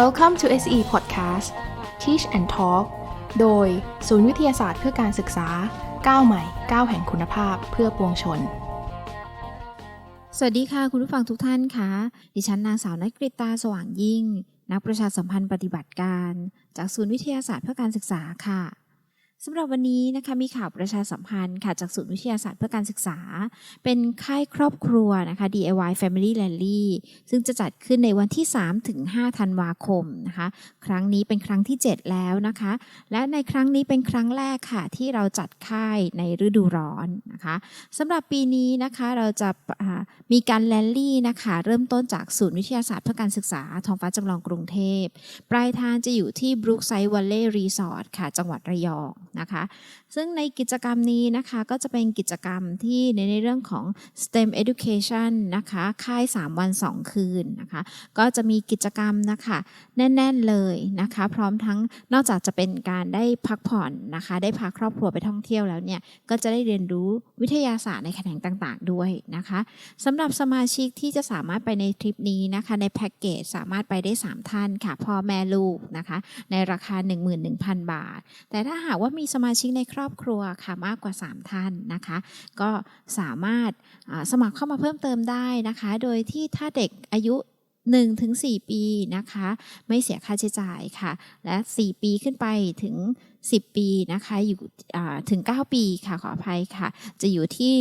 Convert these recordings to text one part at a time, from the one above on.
Welcome to SE Podcast Teach and Talk โดย ศูนย์วิทยาศาสตร์เพื่อการศึกษาก้าวใหม่ก้าวแห่งคุณภาพเพื่อปวงชน สวัสดีค่ะ คุณผู้ฟังทุกท่านค่ะดิฉันนางสาวนักกริตาสว่างยิ่ง นักประชาสัมพันธ์ปฏิบัติการ จากศูนย์วิทยาศาสตร์เพื่อการศึกษาค่ะ สำหรับวันนี้นะคะมีข่าวประชาสัมพันธ์ค่ะจากศูนย์วิทยาศาสตร์เพื่อการศึกษา เป็นค่ายครอบครัวนะคะ DIY Family Rally ซึ่งจะจัดขึ้นในวันที่ 3 ถึง 5 ธันวาคมนะคะ ครั้งนี้เป็นครั้งที่ 7 แล้วนะคะ และในครั้งนี้เป็นครั้งแรกค่ะ ที่เราจัดค่ายในฤดูร้อนนะคะสำหรับปีนี้นะคะเราจะมีการแลนลี่นะคะเริ่มต้นจากศูนย์วิทยาศาสตร์เพื่อการศึกษาท้องฟ้าจำลองกรุงเทพปลายทางจะอยู่ที่บรูคไซด์วัลเล่รีสอร์ทค่ะ จังหวัดระยองนะคะ ซึ่งในกิจกรรมนี้นะคะก็จะเป็นกิจกรรมที่ในในเรื่องของ STEM education นะคะค่าย 3 วัน 2 คืนนะคะ ก็จะมีกิจกรรมนะคะแน่น ๆเลยนะคะ พร้อมทั้งนอกจากจะเป็นการได้พักผ่อนนะคะ ได้พาครอบครัวไปท่องเที่ยวแล้วเนี่ย ก็จะได้เรียนรู้วิทยาศาสตร์ในแขนงต่างๆ ด้วยนะคะสำหรับสมาชิกที่จะสามารถไปในทริปนี้นะคะ ในแพ็กเกจสามารถไปได้ 3 ท่านค่ะพ่อแม่ลูกนะคะ ในราคา 11,000 บาท แต่ถ้าหากว่ามีสมาชิกในครอบครัวค่ะมากกว่า 3 ท่านนะคะ ก็สามารถสมัครเข้ามาเพิ่มเติมได้นะคะ โดยที่ถ้าเด็กอายุ1ถึง4ปีนะคะ ไม่เสียค่าใช้จ่ายค่ะ และ 4 ปีขึ้นไปถึง 10 ปีนะคะอยู่ถึง 9 ปีค่ะขออภัยค่ะ จะอยู่ที่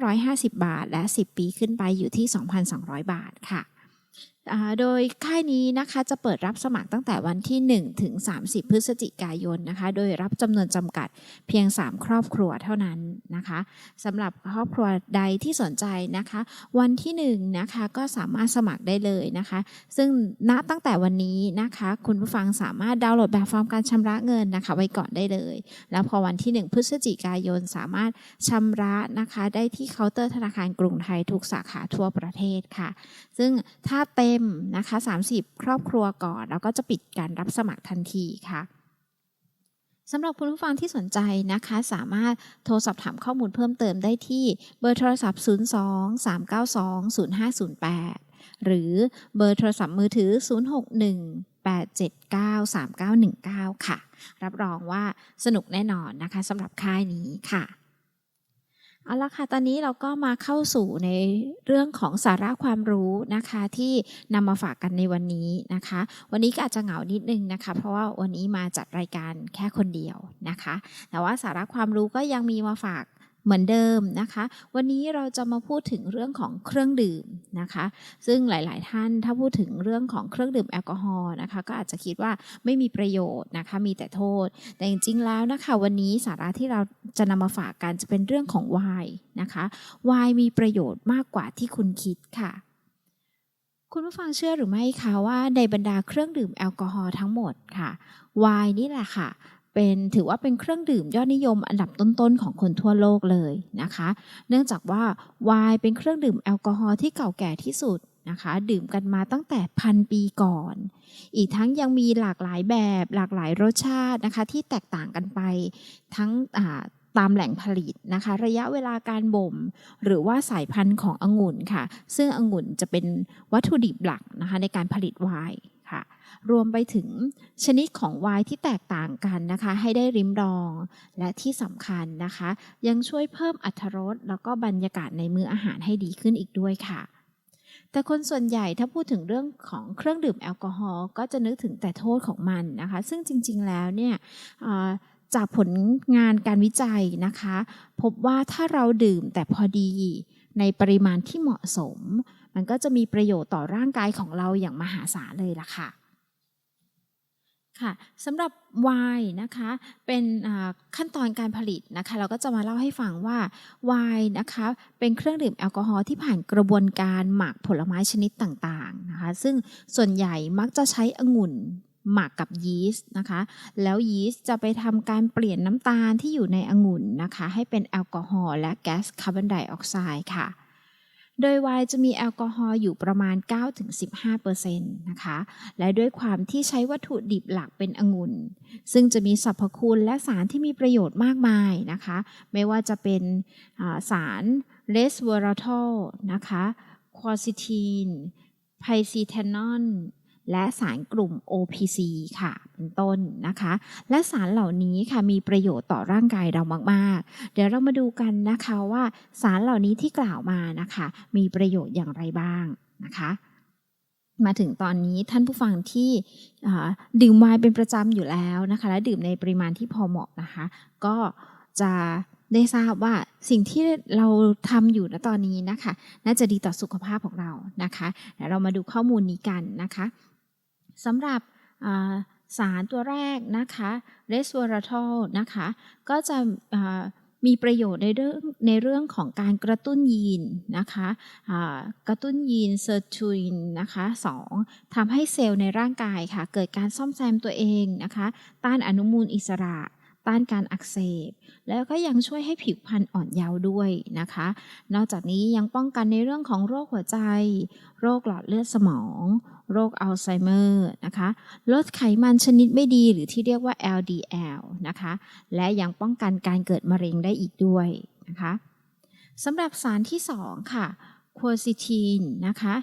1,950 บาท และ 10 ปีขึ้นไปอยู่ที่ 2,200 บาทค่ะโดยค่ายนี้นะคะจะเปิดรับสมัครตั้งแต่วันที่ 1 ถึง 30 พฤศจิกายนนะคะ โดยรับจำนวนจำกัดเพียง 3 ครอบครัวเท่านั้นนะคะสำหรับครอบครัวใดที่สนใจนะคะ วันที่1นนะคะก็สามารถสมัครได้เลยนะคะ ซึ่งณตั้งแต่วันนี้นะคะ คุณผู้ฟังสามารถดาวน์โหลดแบบฟอร์มการชำระเงินนะคะ ไว้ก่อนได้เลย แล้วพอวันที่ 1 พฤศจิกายนสามารถชำระนะคะ ได้ที่เคาน์เตอร์ธนาคารกรุงไทยทุกสาขาทั่วประเทศค่ะ ซึ่งถ้าเต็มนะคะ 30 ครอบครัวก่อน แล้วก็จะปิดการรับสมัครทันทีค่ะสำหรับคุณผู้ฟังที่สนใจนะคะ สามารถโทรสอบถามข้อมูลเพิ่มเติมได้ที่เบอร์โทรศัพท์ 02 392 0508 หรือเบอร์โทรศัพท์มือถือ 061 879 3919 ค่ะ รับรองว่าสนุกแน่นอนนะคะสำหรับค่ายนี้ค่ะ เอาละค่ะ ตอนนี้เราก็มาเข้าสู่ในเรื่องของสาระความรู้นะคะ ที่นำมาฝากกันในวันนี้นะคะ วันนี้ก็อาจจะเหงานิดนึงนะคะ เพราะว่าวันนี้มาจัดรายการแค่คนเดียวนะคะ แต่ว่าสาระความรู้ก็ยังมีมาฝาก เหมือนเดิมนะคะ วันนี้เราจะมาพูดถึงเรื่องของเครื่องดื่มนะคะ ซึ่งหลาย ๆ ท่านถ้าพูดถึงเรื่องของเครื่องดื่มแอลกอฮอล์นะคะ ก็อาจจะคิดว่าไม่มีประโยชน์นะคะ มีแต่โทษ แต่จริง ๆ แล้วนะคะ วันนี้สาระที่เราจะนำมาฝากกันจะเป็นเรื่องของไวน์นะคะไวน์มีประโยชน์มากกว่าที่คุณคิดค่ะคุณผู้ฟังเชื่อหรือไม่คะว่าในบรรดาเครื่องดื่มแอลกอฮอล์ทั้งหมดค่ะไวน์นี่แหละค่ะ เป็นถือว่าเป็นเครื่องดื่มยอดนิยมอันดับต้นๆของคนทั่วโลกเลยนะคะ เนื่องจากว่าไวน์เป็นเครื่องดื่มแอลกอฮอล์ที่เก่าแก่ที่สุดนะคะ ดื่มกันมาตั้งแต่พันปีก่อน อีกทั้งยังมีหลากหลายแบบ หลากหลายรสชาตินะคะ ที่แตกต่างกันไปทั้งตามแหล่งผลิตนะคะ ระยะเวลาการบ่ม หรือว่าสายพันธุ์ขององุ่นค่ะ ซึ่งองุ่นจะเป็นวัตถุดิบหลักนะคะในการผลิตไวน์ ค่ะ รวมไปถึงชนิดของไวน์ที่แตกต่างกันนะคะ ให้ได้ริมรองและที่สำคัญนะคะ ยังช่วยเพิ่มอรรถรสแล้วก็บรรยากาศในมื้ออาหารให้ดีขึ้นอีกด้วยค่ะแต่คนส่วนใหญ่ถ้าพูดถึงเรื่องของเครื่องดื่มแอลกอฮอล์ก็จะนึกถึงแต่โทษของมันนะคะ ซึ่งจริง ๆ แล้วเนี่ยจากผลงานการวิจัยนะคะ พบว่าถ้าเราดื่มแต่พอดีในปริมาณที่เหมาะสม มันก็จะมีประโยชน์ต่อร่างกายของเราอย่างมหาศาลเลยล่ะค่ะค่ะสำหรับไวน์นะคะเป็นขั้นตอนการผลิตนะคะเราก็จะมาเล่าให้ฟังว่าไวน์นะคะเป็นเครื่องดื่มแอลกอฮอล์ที่ผ่านกระบวนการหมักผลไม้ชนิดต่างๆนะคะซึ่งส่วนใหญ่มักจะใช้องุ่นหมักกับยีสต์นะคะ แล้วยีสต์จะไปทำการเปลี่ยนน้ำตาลที่อยู่ในองุ่นนะคะ ให้เป็นแอลกอฮอล์และแก๊สคาร์บอนไดออกไซด์ค่ะ โดยไวน์จะมีแอลกอฮอล์อยู่ประมาณ 9-15%นะคะ และด้วยความที่ใช้วัตถุดิบหลักเป็นองุ่น ซึ่งจะมีสรรพคุณและสารที่มีประโยชน์มากมายนะคะ ไม่ว่าจะเป็นสารเลสเวอร์ทอลนะคะควอซิทีนไพซีเทนอน และสารกลุ่ม OPC ค่ะ เป็นต้นนะคะ และสารเหล่านี้ค่ะมีประโยชน์ต่อร่างกายเรามาก ๆ เดี๋ยวเรามาดูกันนะคะว่าสารเหล่านี้ที่กล่าวมานะคะ มีประโยชน์อย่างไรบ้างนะคะมาถึงตอนนี้ท่านผู้ฟังที่ดื่มไวน์เป็นประจำอยู่แล้วนะคะ และดื่มในปริมาณที่พอเหมาะนะคะ ก็จะได้ทราบว่าสิ่งที่เราทำอยู่ณตอนนี้นะคะ น่าจะดีต่อสุขภาพของเรานะคะเดี๋ยวเรามาดูข้อมูลนี้กันนะคะ สำหรับสารตัวแรกนะคะเรสเวอร์ทอลนะคะ ก็จะมีประโยชน์ในเรื่องในเรื่องของการกระตุ้นยีนนะคะกระตุ้นยีนเซอร์ทูินนะคะสองทำให้เซลล์ในร่างกายค่ะ เกิดการซ่อมแซมตัวเองนะคะ ต้านอนุมูลอิสระ ต้านการอักเสบ แล้วก็ยังช่วยให้ผิวพรรณอ่อนเยาว์ด้วยนะคะ นอกจากนี้ยังป้องกันในเรื่องของโรคหัวใจ โรคหลอดเลือดสมอง โรคอัลไซเมอร์นะคะ ลดไขมันชนิดไม่ดีหรือที่เรียกว่า LDL นะคะ และยังป้องกันการเกิดมะเร็งได้อีกด้วยนะคะสำหรับสารที่ 2 ค่ะควอซิทีนนะคะ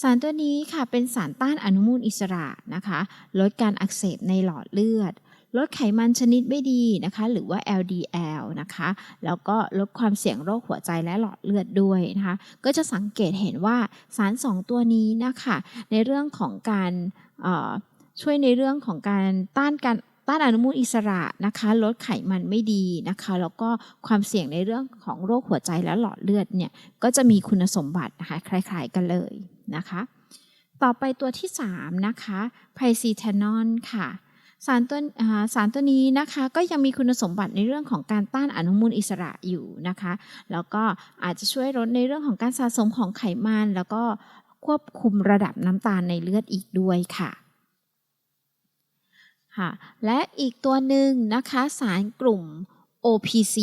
สารตัวนี้ค่ะเป็นสารต้านอนุมูลอิสระนะคะ ลดการอักเสบในหลอดเลือด ลดไขมันชนิดไม่ดีนะคะ หรือว่า LDL นะคะ แล้วก็ลดความเสี่ยงโรคหัวใจและหลอดเลือดด้วยนะคะ ก็จะสังเกตเห็นว่าสาร 2 ตัวนี้นะคะ ในเรื่องของการช่วยในเรื่องของการต้านการต้านอนุมูลอิสระนะคะลดไขมันไม่ดีนะคะ แล้วก็ความเสี่ยงในเรื่องของโรคหัวใจและหลอดเลือดเนี่ยก็จะมีคุณสมบัตินะคะคล้าย ๆ กันเลยนะคะ ต่อไปตัวที่ 3 นะคะไพซีเทนอนค่ะ สารตัวสารตัวนี้นะคะก็ยังมีคุณสมบัติในเรื่องของการต้านอนุมูลอิสระอยู่นะคะ แล้วก็อาจจะช่วยลดในเรื่องของการสะสมของไขมัน แล้วก็ควบคุมระดับน้ำตาลในเลือดอีกด้วยค่ะค่ะและอีกตัวหนึ่งนะคะสารกลุ่ม OPC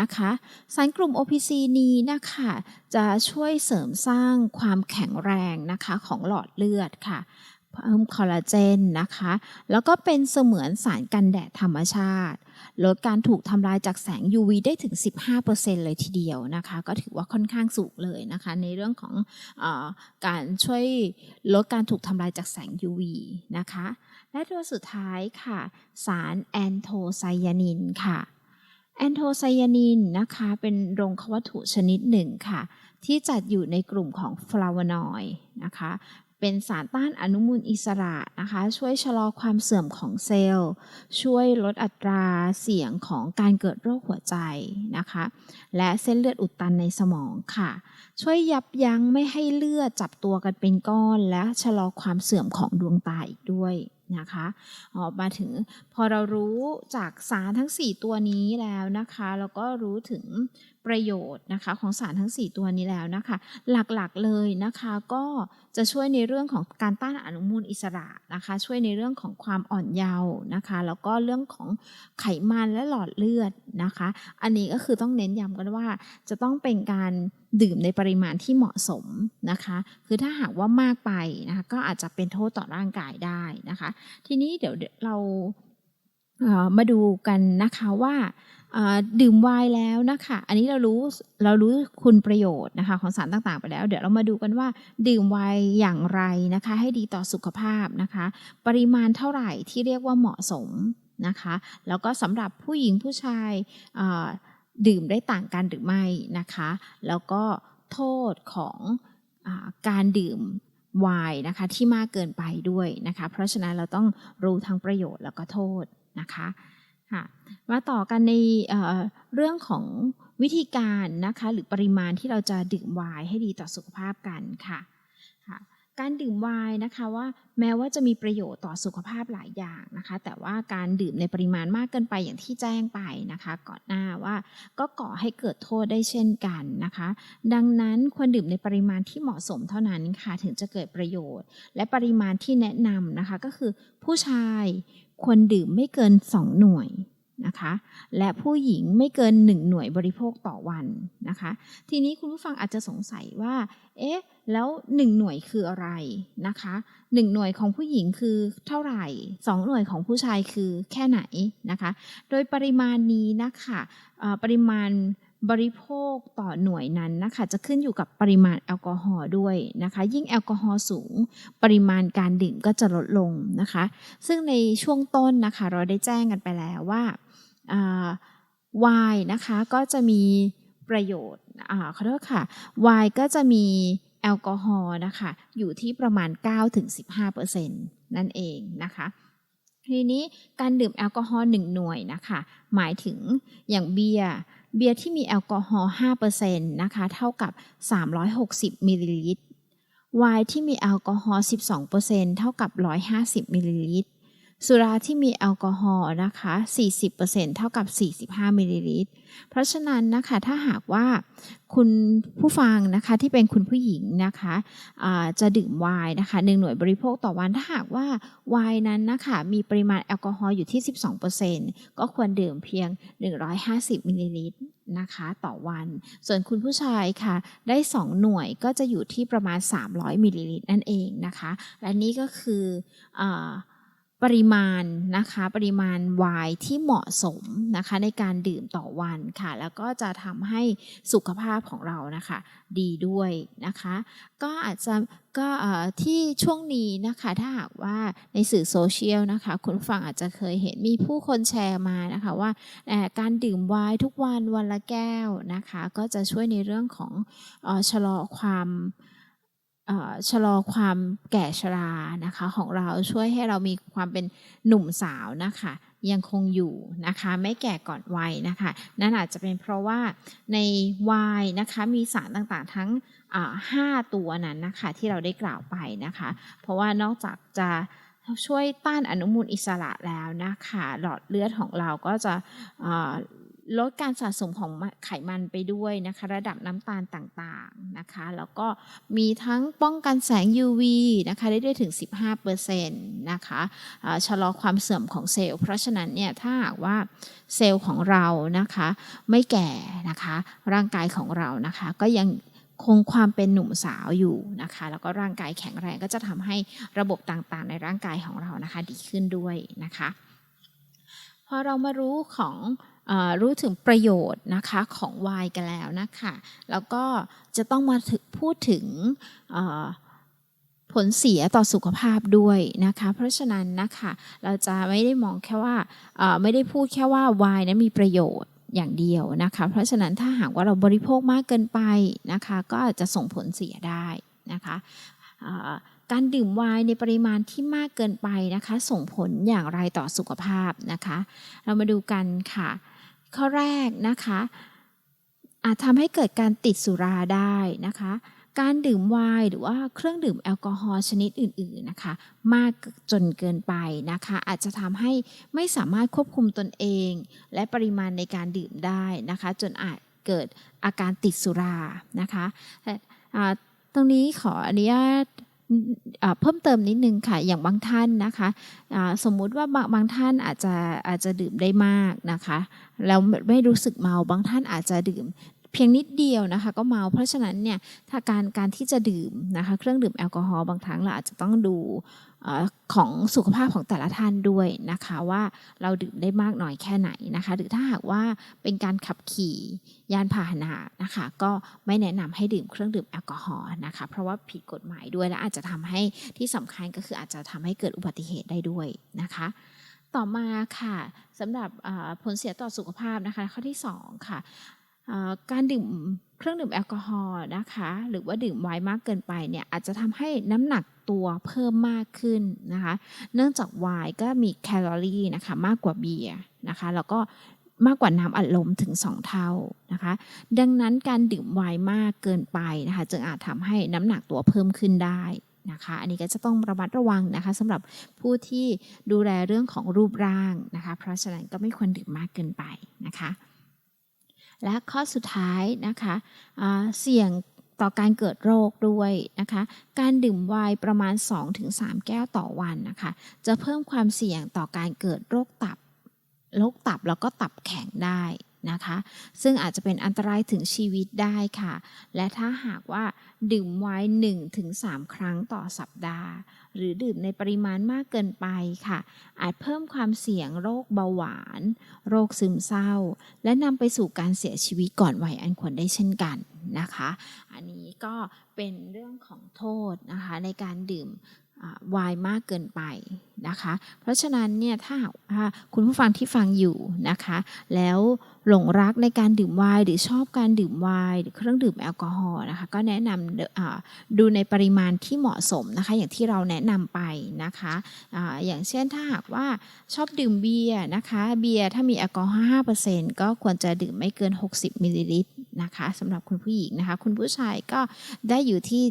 นะคะ สารกลุ่ม OPC นี้นะคะจะช่วยเสริมสร้างความแข็งแรงนะคะของหลอดเลือดค่ะ เพิ่มคอลลาเจนนะคะ แล้วก็เป็นเสมือนสารกันแดดธรรมชาติ ลดการถูกทำลายจากแสง UV ได้ถึง 15%เลยทีเดียวนะคะ ก็ถือว่าค่อนข้างสูงเลยนะคะ ในเรื่องของอการช่วยลดการถูกทำลายจากแสง UV นะคะ และตัวสุดท้ายค่ะ สารแอนโทไซยานินค่ะแอนโทไซยานินนะคะเป็นโรงควัตถุชนิดหนึ่งค่ะ ที่จัดอยู่ในกลุ่มของฟลาวานอยด์นะคะ เป็นสารต้านอนุมูลอิสระนะคะ ช่วยชะลอความเสื่อมของเซลล์ ช่วยลดอัตราเสี่ยงของการเกิดโรคหัวใจนะคะ และเส้นเลือดอุดตันในสมองค่ะ ช่วยยับยั้งไม่ให้เลือดจับตัวกันเป็นก้อน และชะลอความเสื่อมของดวงตาอีกด้วยนะคะออกมาถึงพอเรารู้จากสารทั้ง 4 ตัวนี้แล้วนะคะแล้วก็รู้ถึง ประโยชน์นะคะของสารทั้ง 4 ตัวนี้แล้วนะคะ หลักๆเลยนะคะก็จะช่วยในเรื่องของการต้านอนุมูลอิสระนะคะ ช่วยในเรื่องของความอ่อนเยาว์นะคะ แล้วก็เรื่องของไขมันและหลอดเลือดนะคะ อันนี้ก็คือต้องเน้นย้ำกันว่าจะต้องเป็นการดื่มในปริมาณที่เหมาะสมนะคะ คือถ้าหากว่ามากไปนะคะก็อาจจะเป็นโทษต่อร่างกายได้นะคะ ทีนี้เดี๋ยวเรามาดูกันนะคะว่า ดื่มไวน์แล้วนะคะ อันนี้เรารู้เรารู้คุณประโยชน์นะคะของสารต่างๆ ไปแล้ว เดี๋ยวเรามาดูกันว่าดื่มไวน์อย่างไรนะคะ ให้ดีต่อสุขภาพนะคะ ปริมาณเท่าไหร่ที่เรียกว่าเหมาะสมนะคะ แล้วก็สำหรับผู้หญิงผู้ชายดื่มได้ต่างกันหรือไม่นะคะ แล้วก็โทษของอการดื่มไวน์นะคะที่มากเกินไปด้วยนะคะ เพราะฉะนั้นเราต้องรู้ทั้งประโยชน์แล้วก็โทษนะคะ ค่ะมาต่อกันในเเรื่องของวิธีการนะคะหรือปริมาณที่เราจะดื่มไวน์ให้ดีต่อสุขภาพกันค่ะค่ะการดื่มไวน์นะคะว่าแม้ว่าจะมีประโยชน์ต่อสุขภาพหลายอย่างนะคะ แต่ว่าการดื่มในปริมาณมากเกินไปอย่างที่แจ้งไปนะคะ ก่อนหน้าว่าก็ก่อให้เกิดโทษได้เช่นกันนะคะ ดังนั้นควรดื่มในปริมาณที่เหมาะสมเท่านั้นค่ะถึงจะเกิดประโยชน์ และปริมาณที่แนะนำนะคะก็คือผู้ชาย ควรดื่มไม่เกิน 2 หน่วยนะคะ และผู้หญิงไม่เกิน 1 หน่วยบริโภคต่อวันนะคะ ทีนี้คุณผู้ฟังอาจจะสงสัยว่า เอ๊ะ แล้ว 1 หน่วยคืออะไรนะคะ 1 หน่วยของผู้หญิงคือเท่าไหร่ 2 หน่วยของผู้ชายคือแค่ไหนนะคะ โดยปริมาณนี้นะคะปริมาณ บริโภคต่อหน่วยนั้นนะคะจะขึ้นอยู่กับปริมาณแอลกอฮอล์ด้วยนะคะ ยิ่งแอลกอฮอล์สูง ปริมาณการดื่มก็จะลดลงนะคะ ซึ่งในช่วงต้นนะคะเราได้แจ้งกันไปแล้วว่าไวน์นะคะก็จะมีประโยชน์ขอโทษค่ะไวน์ก็จะมีแอลกอฮอล์นะคะอยู่ที่ประมาณ 9-15%นั่นเองนะคะทีนี้การดื่มแอลกอฮอล์1หน่วยนะคะ หมายถึงอย่างเบียร์ เบียร์ที่มีแอลกอฮอล์5%นะคะ เท่ากับ 360มิลลิลิตร ไวน์ที่มีแอลกอฮอล์12%เท่ากับ 150มิลลิลิตร สุราที่มีแอลกอฮอล์นะคะ 40%เท่ากับ 45มิลลิลิตร เพราะฉะนั้นนะคะถ้าหากว่าคุณผู้ฟังนะคะที่เป็นคุณผู้หญิงนะคะะจะดื่มไวน์นะคะหนึ่งหน่วยบริโภคต่อวันถ้าหากว่าไวน์นั้นนะคะมีปริมาณแอลกอฮอล์อยู่ที่ 12%ก็ควรดื่มเพียง 150มิลลิลิตรนะคะต่อวัน ส่วนคุณผู้ชายค่ะ ได้ 2 หน่วยก็จะอยู่ที่ประมาณ 300มิลลิลิตรนั่นเองนะคะ และนี่ก็คืออ ปริมาณนะคะปริมาณไวน์ที่เหมาะสมนะคะในการดื่มต่อวันค่ะ แล้วก็จะทำให้สุขภาพของเรานะคะ ดีด้วยนะคะ ก็อาจจะก็ที่ช่วงนี้นะคะถ้าหากว่าในสื่อโซเชียลนะคะ คุณฟังอาจจะเคยเห็นมีผู้คนแชร์มานะคะว่าการดื่มไวน์ทุกวันวันละแก้วนะคะ ก็จะช่วยในเรื่องของชะลอความ ชะลอความแก่ชรานะคะ ของเราช่วยให้เรามีความเป็นหนุ่มสาวนะคะ ยังคงอยู่นะคะ ไม่แก่ก่อนวัยนะคะ นั่นอาจจะเป็นเพราะว่าในวายนะคะมีสารต่างๆทั้งห้าตัวนั้นนะคะที่เราได้กล่าวไปนะคะ เพราะว่านอกจากจะช่วยต้านอนุมูลอิสระแล้วนะคะ หลอดเลือดของเราก็จะ ลดการสะสมของไขมันไปด้วยนะคะ ระดับน้ำตาลต่างๆนะคะ แล้วก็มีทั้งป้องกันแสง UV นะคะได้ได้ถึง 15%นะคะะชะลอความเสื่อมของเซลล์ เพราะฉะนั้นเนี่ยถ้าหากว่าเซลล์ของเรานะคะไม่แก่นะคะร่างกายของเรานะคะก็ยังคงความเป็นหนุ่มสาวอยู่นะคะ แล้วก็ร่างกายแข็งแรงก็จะทำให้ระบบต่างๆ ในร่างกายของเรานะคะดีขึ้นด้วยนะคะ พอเรามารู้ของ รู้ถึงประโยชน์นะคะของไวน์กันแล้วนะคะแล้วก็จะต้องมาพูดถึงผลเสียต่อสุขภาพด้วยนะคะ เพราะฉะนั้นนะคะเราจะไม่ได้มองแค่ว่าไม่ได้พูดแค่ว่าไวน์นั้นมีประโยชน์อย่างเดียวนะคะ เพราะฉะนั้นถ้าหากว่าเราบริโภคมากเกินไปนะคะ ก็อาจจะส่งผลเสียได้นะคะการดื่มไวน์ในปริมาณที่มากเกินไปนะคะ ส่งผลอย่างไรต่อสุขภาพนะคะ เรามาดูกันค่ะ ข้อแรกนะคะอาจทำให้เกิดการติดสุราได้นะคะ การดื่มไวน์หรือว่าเครื่องดื่มแอลกอฮอล์ชนิดอื่น ๆนะคะ มากจนเกินไปนะคะ อาจจะทำให้ไม่สามารถควบคุมตนเอง และปริมาณในการดื่มได้นะคะ จนอาจเกิดอาการติดสุรานะคะตรงนี้ขออนุญาต เพิ่มเติมนิดนึงค่ะ อย่างบางท่านนะคะสมมุติว่าบางบางท่านอาจจะอาจจะดื่มได้มากนะคะแล้วไม่รู้สึกเมาบางท่านอาจจะดื่มเพียงนิดเดียวนะคะก็เมา เพราะฉะนั้นเนี่ยถ้าการการที่จะดื่มนะคะเครื่องดื่มแอลกอฮอล์บางครั้งเราอาจจะต้องดู ของสุขภาพของแต่ละท่านด้วยนะคะว่าเราดื่มได้มากน้อยแค่ไหนนะคะ หรือถ้าหากว่าเป็นการขับขี่ยานพาหนะนะคะ ก็ไม่แนะนำให้ดื่มเครื่องดื่มแอลกอฮอล์นะคะ เพราะว่าผิดกฎหมายด้วยและอาจจะทำให้ที่สำคัญก็คืออาจจะทำให้เกิดอุบัติเหตุได้ด้วยนะคะ ต่อมาค่ะสำหรับผลเสียต่อสุขภาพนะคะ ข้อที่ 2 ค่ะการดื่มเครื่องดื่มแอลกอฮอล์นะคะ หรือว่าดื่มไวน์มากเกินไปเนี่ยอาจจะทำให้น้ำหนัก ตัวเพิ่มมากขึ้นนะคะ เนื่องจากไวน์ก็มีแคลอรี่นะคะมากกว่าเบียร์นะคะ แล้วก็มากกว่าน้ำอัดลมถึง 2 เท่านะคะ ดังนั้นการดื่มไวน์มากเกินไปนะคะ จึงอาจทำให้น้ำหนักตัวเพิ่มขึ้นได้นะคะ อันนี้ก็จะต้องระมัดระวังนะคะสำหรับผู้ที่ดูแลเรื่องของรูปร่างนะคะ เพราะฉะนั้นก็ไม่ควรดื่มมากเกินไปนะคะ และข้อสุดท้ายนะคะเสี่ยง ต่อการเกิดโรคด้วยนะคะ การดื่มไวน์ประมาณ 2-3 แก้วต่อวันนะคะ จะเพิ่มความเสี่ยงต่อการเกิดโรคตับ โรคตับแล้วก็ตับแข็งได้ นะคะ ซึ่งอาจจะเป็นอันตรายถึงชีวิตได้ค่ะ และถ้าหากว่าดื่มไวน์1-3 ครั้งต่อสัปดาห์ หรือดื่มในปริมาณมากเกินไปค่ะ อาจเพิ่มความเสี่ยงโรคเบาหวาน โรคซึมเศร้า และนำไปสู่การเสียชีวิตก่อนวัยอันควรได้เช่นกันนะคะ อันนี้ก็เป็นเรื่องของโทษนะคะในการดื่ม วายมากเกินไปนะคะ เพราะฉะนั้นเนี่ยถ้าคุณผู้ฟังที่ฟังอยู่นะคะ แล้วหลงรักในการดื่มไวน์หรือชอบการดื่มไวน์หรือเครื่องดื่มแอลกอฮอล์นะคะก็แนะนำดูในปริมาณที่เหมาะสมนะคะ อย่างที่เราแนะนำไปนะคะออย่างเช่นถ้าหากว่าชอบดื่มเบียร์นะคะเบียร์ถ้ามีแอลกอฮอล์5%ก็ควรจะดื่มไม่เกิน 60มิลลิลิตรนะคะสำหรับคุณผู้หญิงนะคะ คุณผู้ชายก็ได้อยู่ที่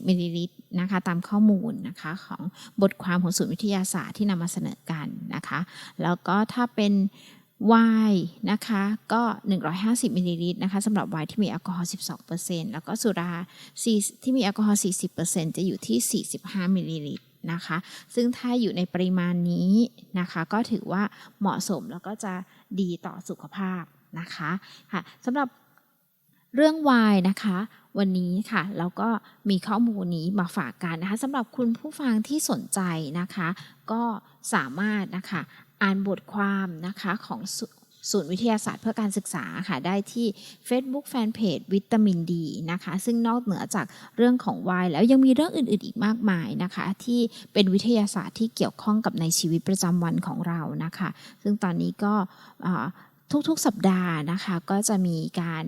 720มิลลิลิตร นะคะตามข้อมูลนะคะของบทความของศูนย์วิทยาศาสตร์ที่นำมาเสนอกันนะคะ แล้วก็ถ้าเป็นไวน์นะคะก็ 150มิลลิลิตรนะคะสำหรับไวน์ที่มีแอลกอฮอล์12%แล้วก็สุราที่มีแอลกอฮอล์40%จะอยู่ที่ 45มิลลิลิตรนะคะ ซึ่งถ้าอยู่ในปริมาณนี้นะคะ ก็ถือว่าเหมาะสมแล้วก็จะดีต่อสุขภาพนะคะค่ะสำหรับ เรื่องวายนะคะ วันนี้ค่ะเราก็มีข้อมูลนี้มาฝากกันนะคะสำหรับคุณผู้ฟังที่สนใจนะคะ ก็สามารถนะคะอ่านบทความนะคะของศูนย์วิทยาศาสตร์เพื่อการศึกษาค่ะได้ที่ Facebook Fanpage วิตามินดีนะคะ ซึ่งนอกเหนือจากเรื่องของวายแล้วยังมีเรื่องอื่นๆอีกมากมายนะคะ ที่เป็นวิทยาศาสตร์ที่เกี่ยวข้องกับในชีวิตประจำวันของเรานะคะ ซึ่งตอนนี้ก็ ทุกๆสัปดาห์นะคะก็จะมีการ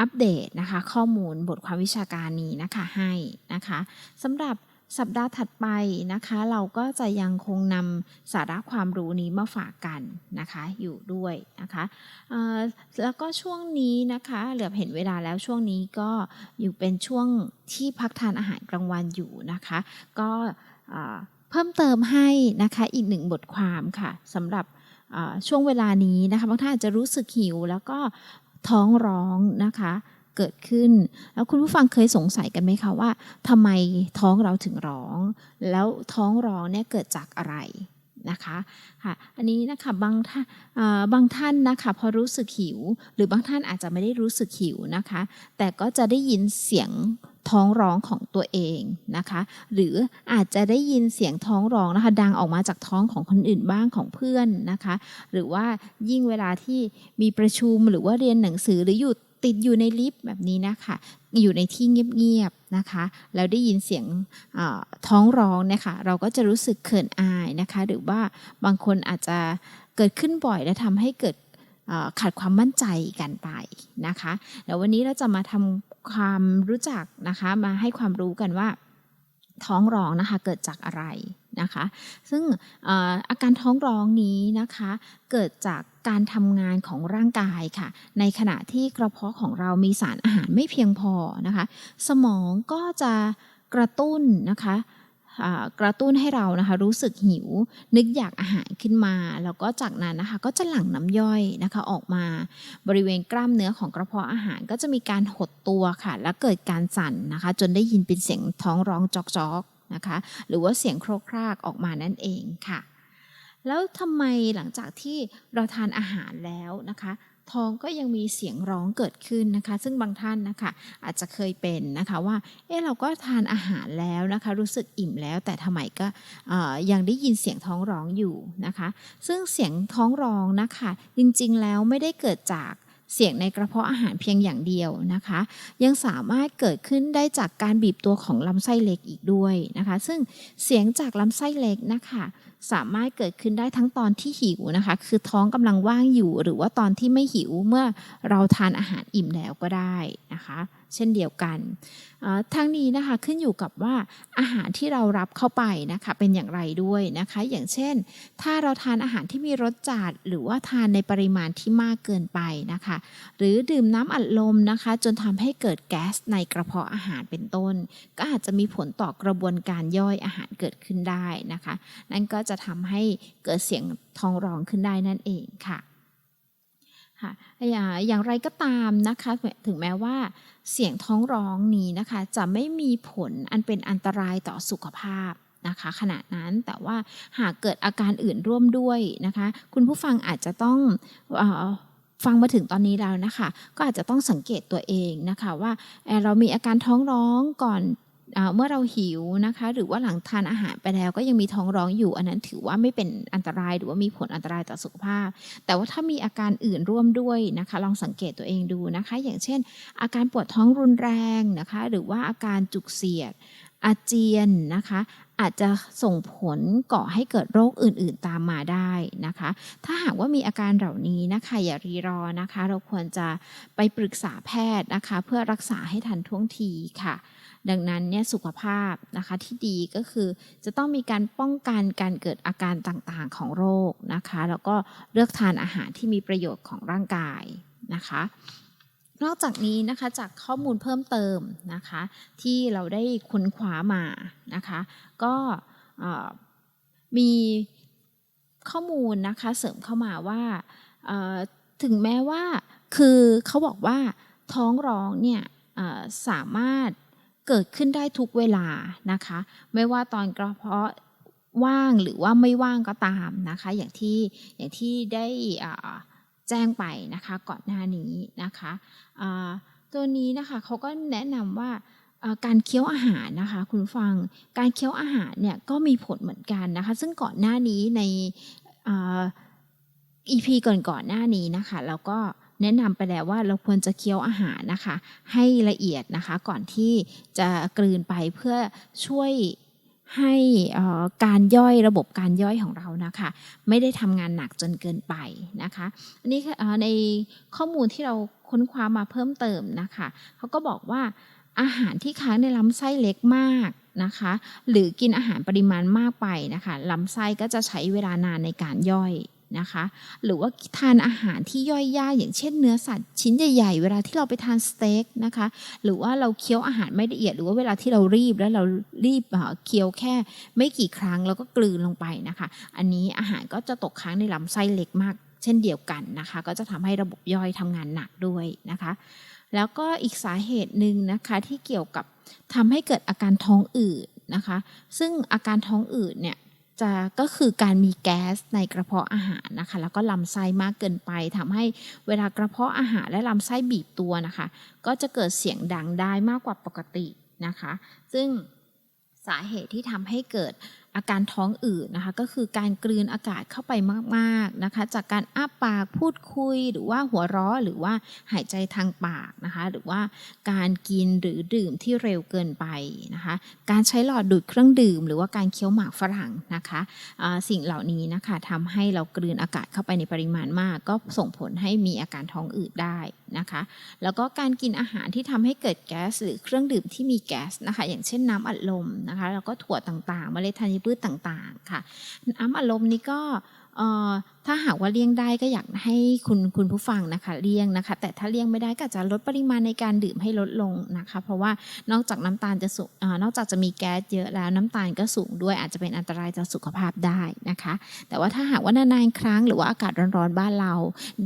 อัปเดตนะคะข้อมูลบทความวิชาการนี้นะคะให้นะคะสำหรับสัปดาห์ถัดไปนะคะเราก็จะยังคงนำสาระความรู้นี้มาฝากกันนะคะอยู่ด้วยนะคะแล้วก็ช่วงนี้นะคะเหลือเห็นเวลาแล้วช่วงนี้ก็อยู่เป็นช่วงที่พักทานอาหารกลางวันอยู่นะคะก็เพิ่มเติมให้นะคะอีกหนึ่งบทความค่ะสำหรับ ช่วงเวลานี้นะคะบางท่านอาจจะรู้สึกหิว แล้วก็ท้องร้องนะคะเกิดขึ้น แล้วคุณผู้ฟังเคยสงสัยกันไหมคะว่าทำไมท้องเราถึงร้อง แล้วท้องร้องเนี่ยเกิดจากอะไรนะคะค่ะอันนี้นะคะบางท่านบางท่านนะคะพอรู้สึกหิว หรือบางท่านอาจจะไม่ได้รู้สึกหิวนะคะ แต่ก็จะได้ยินเสียง ท้องร้องของตัวเองนะคะ หรืออาจจะได้ยินเสียงท้องร้องนะคะดังออกมาจากท้องของคนอื่นบ้างของเพื่อนนะคะ หรือว่ายิ่งเวลาที่มีประชุมหรือว่าเรียนหนังสือหรืออยู่ติดอยู่ในลิฟต์แบบนี้นะคะอยู่ในที่เงียบๆนะคะ แล้วได้ยินเสียงท้องร้องเนี่ยค่ะ เราก็จะรู้สึกเขินอายนะคะ หรือว่าบางคนอาจจะเกิดขึ้นบ่อยและทำให้เกิด ขาดความมั่นใจกันไปนะคะแล้ววันนี้เราจะมาทำความรู้จักนะคะ มาให้ความรู้กันว่าท้องร้องนะคะเกิดจากอะไรนะคะ ซึ่งอาการท้องร้องนี้นะคะ เกิดจากการทำงานของร่างกายค่ะ ในขณะที่กระเพาะของเรามีสารอาหารไม่เพียงพอนะคะ สมองก็จะกระตุ้นนะคะ กระตุ้นให้เรานะคะรู้สึกหิว นึกอยากอาหารขึ้นมา แล้วก็จากนั้นนะคะก็จะหลั่งน้ำย่อยนะคะออกมา บริเวณกล้ามเนื้อของกระเพาะอาหารก็จะมีการหดตัวค่ะ และเกิดการสั่นนะคะ จนได้ยินเป็นเสียงท้องร้องจอกๆนะคะ หรือว่าเสียงโครกครากออกมานั่นเองค่ะ แล้วทำไมหลังจากที่เราทานอาหารแล้วนะคะ ท้องก็ยังมีเสียงร้องเกิดขึ้นนะคะ ซึ่งบางท่านนะคะอาจจะเคยเป็นนะคะว่าเออเราก็ทานอาหารแล้วนะคะ รู้สึกอิ่มแล้ว แต่ทำไมก็ยังได้ยินเสียงท้องร้องอยู่นะคะ ซึ่งเสียงท้องร้องนะคะ จริงๆแล้วไม่ได้เกิดจากเสียงในกระเพาะอาหารเพียงอย่างเดียวนะคะ ยังสามารถเกิดขึ้นได้จากการบีบตัวของลำไส้เล็กอีกด้วยนะคะ ซึ่งเสียงจากลำไส้เล็กนะคะ สามารถเกิดขึ้นได้ทั้งตอนที่หิวนะคะ คือท้องกำลังว่างอยู่หรือว่าตอนที่ไม่หิวเมื่อเราทานอาหารอิ่มแล้วก็ได้นะคะ เช่นเดียวกันทั้งนี้นะคะขึ้นอยู่กับว่าอาหารที่เรารับเข้าไปนะคะเป็นอย่างไรด้วยนะคะ อย่างเช่น ถ้าเราทานอาหารที่มีรสจัดหรือว่าทานในปริมาณที่มากเกินไปนะคะ หรือดื่มน้ำอัดลมนะคะ จนทำให้เกิดแก๊สในกระเพาะอาหารเป็นต้น ก็อาจจะมีผลต่อกระบวนการย่อยอาหารเกิดขึ้นได้นะคะ นั่นก็จะทำให้เกิดเสียงท้องร้องขึ้นได้นั่นเองค่ะค่ะอย่างไรก็ตามนะคะถึงแม้ว่าเสียงท้องร้องนี้นะคะจะไม่มีผลอันเป็นอันตรายต่อสุขภาพนะคะขณะนั้นแต่ว่าหากเกิดอาการอื่นร่วมด้วยนะคะคุณผู้ฟังอาจจะต้องออฟังมาถึงตอนนี้แล้วนะคะ ก็อาจจะต้องสังเกตตัวเองนะคะว่าเเรามีอาการท้องร้องก่อน เมื่อเราหิวนะคะ หรือว่าหลังทานอาหารไปแล้วก็ยังมีท้องร้องอยู่ อันนั้นถือว่าไม่เป็นอันตรายหรือว่ามีผลอันตรายต่อสุขภาพ แต่ว่าถ้ามีอาการอื่นร่วมด้วยนะคะ ลองสังเกตตัวเองดูนะคะ อย่างเช่น อาการปวดท้องรุนแรงนะคะ หรือว่าอาการจุกเสียดอาเจียนนะคะ อาจจะส่งผลก่อให้เกิดโรคอื่นๆตามมาได้นะคะ ถ้าหากว่ามีอาการเหล่านี้นะคะอย่ารีรอนะคะ เราควรจะไปปรึกษาแพทย์นะคะ เพื่อรักษาให้ทันท่วงทีค่ะ ดังนั้นเนี่ยสุขภาพนะคะที่ดีก็คือจะต้องมีการป้องกันการเกิดอาการต่างๆของโรคนะคะ แล้วก็เลือกทานอาหารที่มีประโยชน์ของร่างกายนะคะนอกจากนี้นะคะจากข้อมูลเพิ่มเติมนะคะ ที่เราได้ค้นคว้ามานะคะ ก็มีข้อมูลนะคะเสริมเข้ามาว่าถึงแม้ว่าคือเขาบอกว่าท้องร้องเนี่ยสามารถ เกิดขึ้นได้ทุกเวลานะคะ ไม่ว่าตอนกระเพาะว่างหรือว่าไม่ว่างก็ตามนะคะ อย่างที่อย่างที่ได้แจ้งไปนะคะก่อนหน้านี้นะคะตัวนี้นะคะเขาก็แนะนำว่าการเคี้ยวอาหารนะคะคุณฟังการเคี้ยวอาหารเนี่ยก็มีผลเหมือนกันนะคะ ซึ่งก่อนหน้านี้ในอ่า EP ก่อนก่อนๆหน้านี้นะคะ เราก็ แนะนำไปแล้วว่าเราควรจะเคี้ยวอาหารนะคะ ให้ละเอียดนะคะก่อนที่จะกลืนไปเพื่อช่วยให้การย่อยระบบการย่อยของเรานะคะ ไม่ได้ทำงานหนักจนเกินไปนะคะอันนี้ในข้อมูลที่เราค้นคว้ามาเพิ่มเติมนะคะเขาก็บอกว่าอาหารที่ค้างในลำไส้เล็กมากนะคะ หรือกินอาหารปริมาณมากไปนะคะลำไส้ก็จะใช้เวลานานในการย่อย นะคะ หรือว่าทานอาหารที่ย่อยยากอย่างเช่นเนื้อสัตว์ชิ้นใหญ่ๆ เวลาที่เราไปทานสเต็กนะคะ หรือว่าเราเคี้ยวอาหารไม่ละเอียด หรือว่าเวลาที่เรารีบแล้วเรารีบเคี้ยวแค่ไม่กี่ครั้งแล้วก็กลืนลงไปนะคะ อันนี้อาหารก็จะตกค้างในลำไส้เล็กมาก เช่นเดียวกันนะคะ ก็จะทำให้ระบบย่อยทำงานหนักด้วยนะคะ แล้วก็อีกสาเหตุหนึ่งนะคะที่เกี่ยวกับทำให้เกิดอาการท้องอืดนะคะ ซึ่งอาการท้องอืดเนี่ย จะก็คือการมีแก๊สในกระเพาะอาหารนะคะ แล้วก็ลำไส้มากเกินไปทำให้เวลากระเพาะอาหารและลำไส้บีบตัวนะคะ ก็จะเกิดเสียงดังได้มากกว่าปกตินะคะ ซึ่งสาเหตุที่ทำให้เกิดอาการท้องอืดนะคะ ก็คือการกลืนอากาศเข้าไปมากๆนะคะ จากการอ้าปากพูดคุย หรือว่าหัวเราะหรือว่าหายใจทางปากนะคะ หรือว่าการกินหรือดื่มที่เร็วเกินไปนะคะ การใช้หลอดดูดเครื่องดื่ม หรือว่าการเคี้ยวหมากฝรั่งนะคะอ่าสิ่งเหล่านี้นะคะทำให้เรากลืนอากาศเข้าไปในปริมาณมาก ก็ส่งผลให้มีอาการท้องอืดได้นะคะ แล้วก็การกินอาหารที่ทำให้เกิดแก๊ส หรือเครื่องดื่มที่มีแก๊สนะคะ อย่างเช่นน้ำอัดลมนะคะ แล้วก็ถั่วต่างๆเมล็ดธัญพืชต่างๆ ค่ะน้ำอัดลมนี้ก็ถ้าหากว่าเลี่ยงได้ก็อยากให้คุณคุณผู้ฟังนะคะเลี่ยงนะคะ แต่ถ้าเลี่ยงไม่ได้ก็จะลดปริมาณในการดื่มให้ลดลงนะคะ เพราะว่านอกจากน้ำตาลจะสูงนอกจากจะมีแก๊สเยอะแล้วน้ำตาลก็สูงด้วยอาจจะเป็นอันตรายต่อสุขภาพได้นะคะ แต่ว่าถ้าหากว่านานๆครั้งหรือว่าอากาศร้อนๆบ้านเรา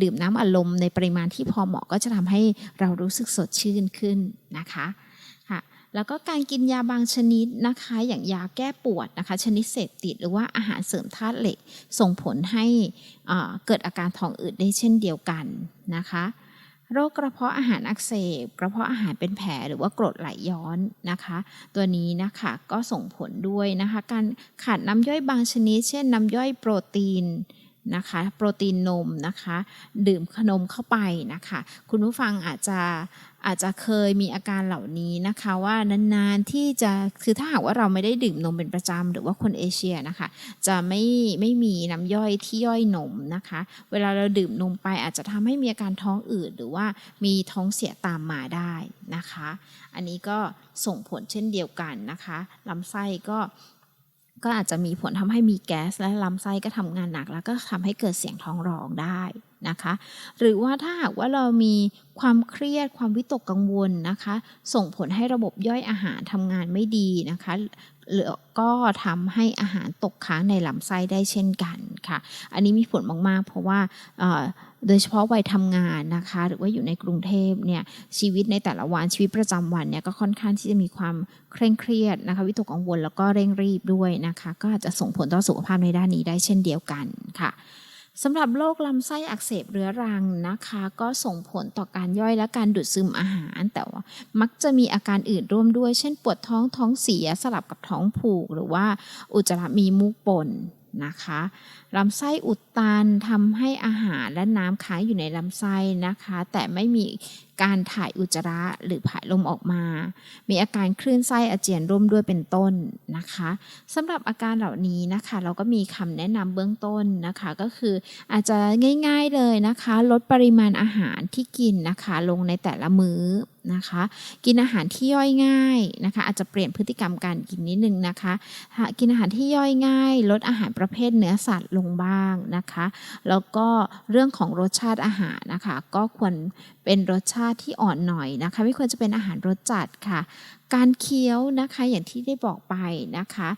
ดื่มน้ำอัดลมในปริมาณที่พอเหมาะก็จะทำให้เรารู้สึกสดชื่นขึ้นนะคะ แล้วก็การกินยาบางชนิดนะคะ อย่างยาแก้ปวดนะคะ ชนิดเสพติดหรือว่าอาหารเสริมธาตุเหล็ก ส่งผลให้เกิดอาการท้องอืดได้เช่นเดียวกันนะคะโรคกระเพาะอาหารอักเสบ กระเพาะอาหารเป็นแผลหรือว่ากรดไหลย้อนนะคะ ตัวนี้นะคะก็ส่งผลด้วยนะคะ การขาดน้ำย่อยบางชนิด เช่นน้ำย่อยโปรตีนนะคะ โปรตีนนมนะคะ ดื่มขนมเข้าไปนะคะ คุณผู้ฟังอาจจะ อาจจะเคยมีอาการเหล่านี้นะคะว่านานๆที่จะคือถ้าหากว่าเราไม่ได้ดื่มนมเป็นประจำหรือว่าคนเอเชียนะคะ จะไม่ไม่มีน้ำย่อยที่ย่อยนมนะคะ เวลาเราดื่มนมไปอาจจะทำให้มีอาการท้องอืดหรือว่ามีท้องเสียตามมาได้นะคะ อันนี้ก็ส่งผลเช่นเดียวกันนะคะลำไส้ก็ก็อาจจะมีผลทำให้มีแก๊สและลำไส้ก็ทำงานหนัก แล้วก็ทำให้เกิดเสียงท้องร้องได้ นะคะ หรือว่าถ้าหากว่าเรามีความเครียดความวิตกกังวลนะคะ ส่งผลให้ระบบย่อยอาหารทำงานไม่ดีนะคะหรือก็ทำให้อาหารตกค้างในลำไส้ได้เช่นกันค่ะ อันนี้มีผลมาก ๆ เพราะว่าโดยเฉพาะวัยทำงานนะคะ หรือว่าอยู่ในกรุงเทพเนี่ยชีวิตในแต่ละวันชีวิตประจำวันเนี่ยก็ค่อนข้างที่จะมีความเคร่งเครียดนะคะวิตกกังวลแล้วก็เร่งรีบด้วยนะคะ ก็อาจจะส่งผลต่อสุขภาพในด้านนี้ได้เช่นเดียวกันค่ะ สำหรับโรคลำไส้อักเสบเรื้อรังนะคะ ก็ส่งผลต่อการย่อยและการดูดซึมอาหาร แต่ว่ามักจะมีอาการอื่นร่วมด้วย เช่น ปวดท้องท้องเสียสลับกับท้องผูก หรือว่าอุจจาระมีมูกปนนะคะลำไส้อุดตันทำให้อาหารและน้ำค้างอยู่ในลำไส้นะคะ แต่ไม่มีการถ่ายอุจจาระหรือผายลมออกมา มีอาการคลื่นไส้อาเจียนร่วมด้วยเป็นต้นนะคะสำหรับอาการเหล่านี้นะคะ เราก็มีคำแนะนำเบื้องต้นนะคะ ก็คืออาจจะง่ายๆเลยนะคะ ลดปริมาณอาหารที่กินนะคะ ลงในแต่ละมื้อนะคะ กินอาหารที่ย่อยง่ายนะคะ อาจจะเปลี่ยนพฤติกรรมการกินนิดนึงนะคะ กินอาหารที่ย่อยง่าย ลดอาหารประเภทเนื้อสัตว์ลงบ้างนะคะ แล้วก็เรื่องของรสชาติอาหารนะคะ ก็ควรเป็นรสชาติที่อ่อนหน่อยนะคะ ไม่ควรจะเป็นอาหารรสจัดค่ะ การเคี้ยวนะคะอย่างที่ได้บอกไปนะคะ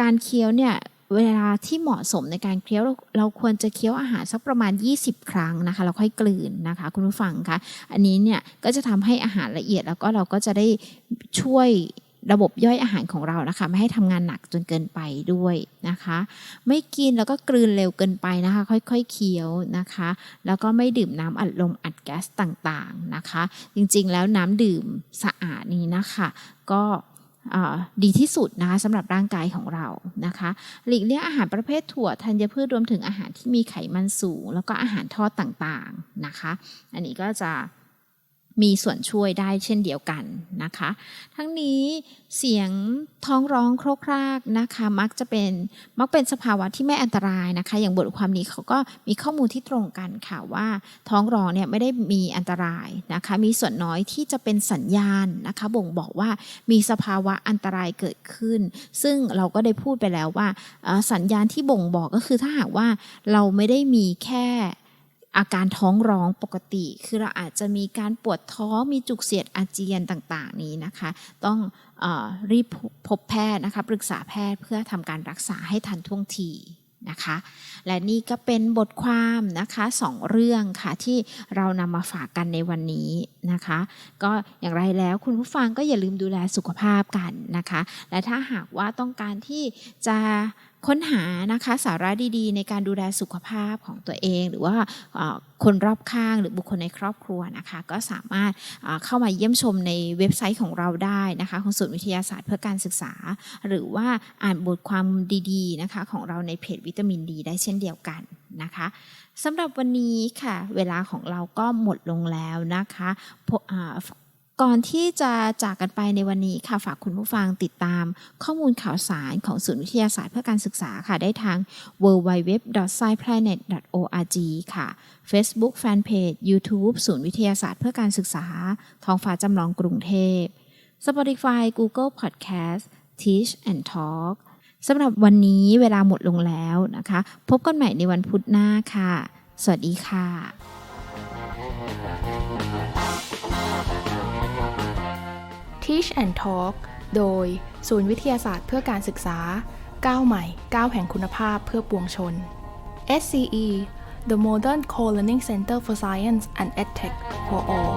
การเคี้ยวเนี่ยเวลาที่เหมาะสมในการเคี้ยวเราเราควรจะเคี้ยวอาหารสักประมาณ 20 ครั้งนะคะ เราค่อยกลืนนะคะ คุณผู้ฟังคะอันนี้เนี่ยก็จะทำให้อาหารละเอียดแล้วก็เราก็จะได้ช่วย ระบบย่อยอาหารของเรานะคะ ไม่ให้ทำงานหนักจนเกินไปด้วยนะคะ ไม่กินแล้วก็กลืนเร็วเกินไปนะคะ ค่อยๆเคี้ยวนะคะ แล้วก็ไม่ดื่มน้ำอัดลมอัดแก๊สต่างๆนะคะ จริงๆแล้วน้ำดื่มสะอาดนี้นะคะ ก็ดีที่สุดนะคะสำหรับร่างกายของเรานะคะหลีกเลี่ยงอาหารประเภทถั่วธัญพืชรวมถึงอาหารที่มีไขมันสูง แล้วก็อาหารทอดต่างๆนะคะ อันนี้ก็จะ มีส่วนช่วยได้เช่นเดียวกันนะคะ ทั้งนี้เสียงท้องร้องโครกครากนะคะ มักจะเป็นมักเป็นสภาวะที่ไม่อันตรายนะคะ อย่างบทความนี้เขาก็มีข้อมูลที่ตรงกันค่ะว่าท้องร้องเนี่ยไม่ได้มีอันตรายนะคะ มีส่วนน้อยที่จะเป็นสัญญาณนะคะ บ่งบอกว่ามีสภาวะอันตรายเกิดขึ้น ซึ่งเราก็ได้พูดไปแล้วว่าสัญญาณที่บ่งบอกก็คือถ้าหากว่าเราไม่ได้มีแค่ อาการท้องร้องปกติ คือเราอาจจะมีการปวดท้องมีจุกเสียดอาเจียนต่างๆ นี้นะคะ ต้องอรีบพบแพทย์นะคะปรึกษาแพทย์เพื่อทำการรักษาให้ทันท่วงทีนะคะ และนี่ก็เป็นบทความนะคะสองเรื่องค่ะที่เรานำมาฝากกันในวันนี้นะคะ ก็อย่างไรแล้วคุณผู้ฟังก็อย่าลืมดูแลสุขภาพกันนะคะ และถ้าหากว่าต้องการที่จะ ค้นหานะคะสาระดีๆ ในการดูแลสุขภาพของตัวเอง หรือว่าคนรอบข้างหรือบุคคลในครอบครัวนะคะก็สามารถเข้ามาเยี่ยมชมในเว็บไซต์ของเราได้นะคะของศูนย์วิทยาศาสตร์เพื่อการศึกษา หรือว่าอ่านบทความดีๆนะคะของเราในเพจวิตามินดี ได้เช่นเดียวกันนะคะสำหรับวันนี้ค่ะ เวลาของเราก็หมดลงแล้วนะคะ ก่อนที่จะจากกันไปในวันนี้ค่ะฝากคุณผู้ฟังติดตามข้อมูลข่าวสารของศูนย์วิทยาศาสตร์เพื่อการศึกษาค่ะ ได้ทาง www.sciplanet.org ค่ะ Facebook Fanpage YouTube ศูนย์วิทยาศาสตร์เพื่อการศึกษา ท้องฟ้าจำลองกรุงเทพ Spotify Google Podcast Teach and Talk สำหรับวันนี้เวลาหมดลงแล้วนะคะ พบกันใหม่ในวันพุธหน้าค่ะ สวัสดีค่ะ Teach and Talk โดย ศูนย์วิทยาศาสตร์เพื่อการศึกษาก้าวใหม่ก้าวแห่งคุณภาพเพื่อปวงชน SCE The Modern Co-Learning Center for Science and EdTech for All